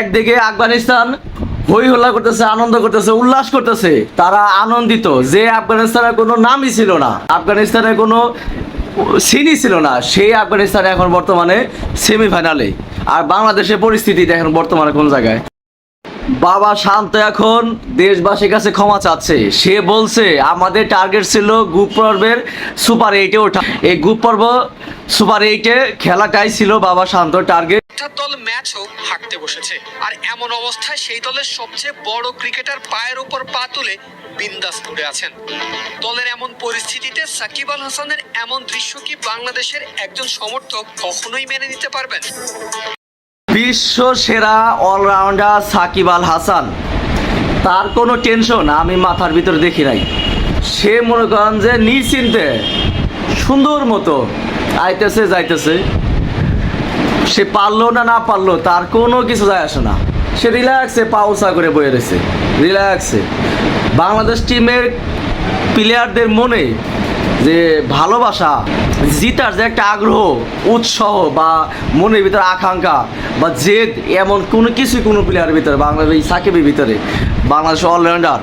একদিকে আফগানিস্তান হই হল্লা করতেছে, আনন্দ করতেছে, উল্লাস করতেছে, তারা আনন্দিত যে আফগানিস্তানের কোনো নামই ছিল না। আফগানিস্তানের কোনো সিনই ছিল না। সেই আফগানিস্তান এখন বর্তমানে সেমিফাইনালে আর বাংলাদেশের পরিস্থিতি এখন বর্তমানে কোন জায়গায়। বাবা শান্ত এখন, দেশবাসীর কাছে ক্ষমা চাচ্ছে। সে বলছে, আমাদের টার্গেট ছিল গ্রুপ পর্বের সুপার এইটে ওঠা। এই গ্রুপ পর্ব সুপার এইটে খেলাটাই ছিল বাবা শান্ত টার্গেট ম্যাচও হাঁটতে বসেছে। আর এমন অবস্থায় সেই দলের সবচেয়ে বড় ক্রিকেটার পায়ের উপর পা তুলে বিন্দাস আছেন। দলের এমন পরিস্থিতিতে সাকিব আল হাসানের এমন দৃশ্য কি বাংলাদেশের একজন সমর্থক কখনোই মেনে নিতে পারবেন? বিশ্ব সেরা অলরাউন্ডার সাকিব আল হাসান। তার কোনো টেনশন আমি মাথার ভিতরে দেখি নাই। সে মনে করেন যে নিশ্চিন্তে সুন্দর মতো আইতেছে, যাইতেছে। সে পারল না না পারল, তার কোনো কিছু যায় আসে না। সে রিল্যাক্সে পাউসা করে বয়ে রয়েছে রিল্যাক্সে বাংলাদেশ টিমের প্লেয়ারদের মনে যে ভালোবাসা, জিতার যে একটা আগ্রহ, উৎসাহ বা মনের ভিতরে আকাঙ্ক্ষা বা জেদ, এমন কোনো কিছুই কোনো প্লেয়ারের ভিতরে, বাংলাদেশ সাকিবের ভিতরে, বাংলাদেশ অলরাউন্ডার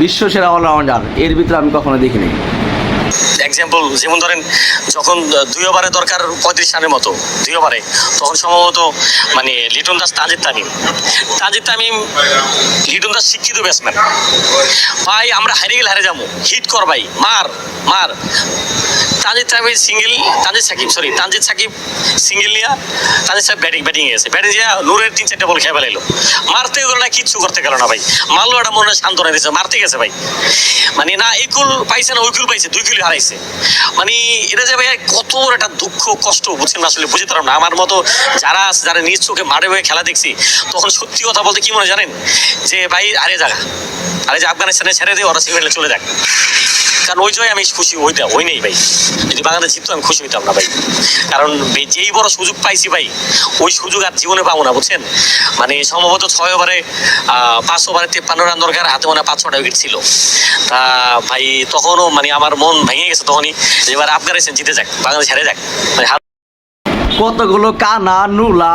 বিশ্ব সেরা অলরাউন্ডার এর ভিতরে আমি কখনো দেখিনি। এক্সাম্পল যেমন ধরেন, যখন দুই ওভারে দরকার পঁয়ত্রিশ রানের মতো, দুই ওভারে, তখন সম্ভবত মানে লিটন দাস, তাজিদ তামিম। তাজিদ তামিম, লিটন দাস শিক্ষিত ব্যাটসম্যান ভাই, আমরা হারিয়ে গেলে হারে যাব। হিট কর ভাই, মার মার। Tajid Tamim single Tajid Sakib sorry Tajid Sakib single নিয়া তাজিদ সাহেব ব্যাটিং ব্যাটিং গেছে। ব্যাটিং যা নূরের তিন চারটে বল খেয়ে ফেলাইলো। মারতে গেল না, কিচ্ছু করতে গেল না ভাই। মারলো একটা মনে হয় সান্ত্বনা দিয়েছে মারতে গেছে ভাই। মানে না, এই কুল পাইছে না, ওই কুল পাইছে, দুই কুলি হারাইছে। মানে এটা যে ভাই কত একটা দুঃখ, কষ্ট, বুঝছেন না, আসলে বুঝতে পারলাম না। আমার মতো যারা আছে, যারা নিজ চোখে মাঠে বয়ে খেলা দেখছি, তখন সত্যি কথা বলতে কি মনে জানেন? যে ভাই, আরে জায়গা আরে যে আফগানিস্তানে ছেড়ে দিয়ে ওরা সিঙ্গেলে চলে যাক। কারণ ওই জয় আমি খুশি হইতাম ওই নেই ভাই। যদি বাংলাদেশ জিততো, আমি খুশি হইতাম না ভাই। কারণ যেই বড় সুযোগ পাইছি ভাই, ওই সুযোগ আর জীবনে পাবো না, বুঝছেন? মানে সম্ভবত ছয় ওভারে পাঁচ ওভারে তেপ্পান্ন রান দরকার, হাতে মনে পাঁচ ছটা উইকেট ছিল। তা ভাই, তখনও মানে আমার মন ভেঙে গেছে তখনই এবার আফগানিস্তান জিতে যাক, বাংলাদেশ হেরে যাক। মানে কতগুলো কানা, নুলা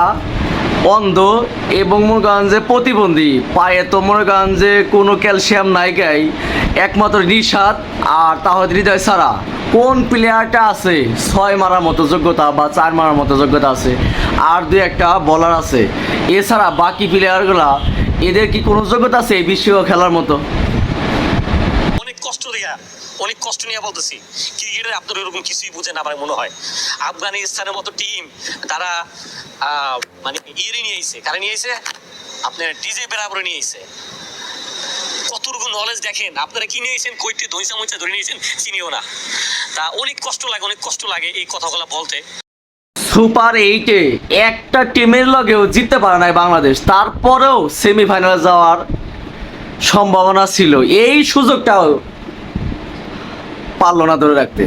অন্ধ এবং মনে করেন যে প্রতিবন্ধী। পায়ে তো মনে করেন যে কোনো ক্যালসিয়াম নাই গাই। একমাত্র নিষাদ আর তাহলে হৃদয় ছাড়া। কোন প্লেয়ারটা আছে? ছয় মারার মতো যোগ্যতা বা চার মারার মতো যোগ্যতা আছে। আর দু একটা বলার আছে। এছাড়া বাকি প্লেয়ারগুলা এদের কি কোনো যোগ্যতা আছে এই বিশ্ব খেলার মতো? অনেক কষ্ট দিয়া, অনেক কষ্ট নিয়ে বলতেছি। ক্রিকেটের আপনার এরকম কিছুই বুঝে না আমার মনে হয়। আফগানিস্তানের মতো টিম তারা মানে ইয়ে নিয়ে নিয়ে আপনার ডিজে নিয়ে কতটুকু নলেজ দেখেন? আপনারা কি নিয়েছেন কইতে ধৈসা ধরে নিয়েছেন চিনিও না। তা অনেক কষ্ট লাগে, অনেক কষ্ট লাগে এই কথাগুলো বলতে। সুপার এইটে একটা টিমের লগেও জিততে পারে নাই বাংলাদেশ। তারপরেও সেমিফাইনালে যাওয়ার সম্ভাবনা ছিল। এই সুযোগটাও পারল না ধরে রাখতে।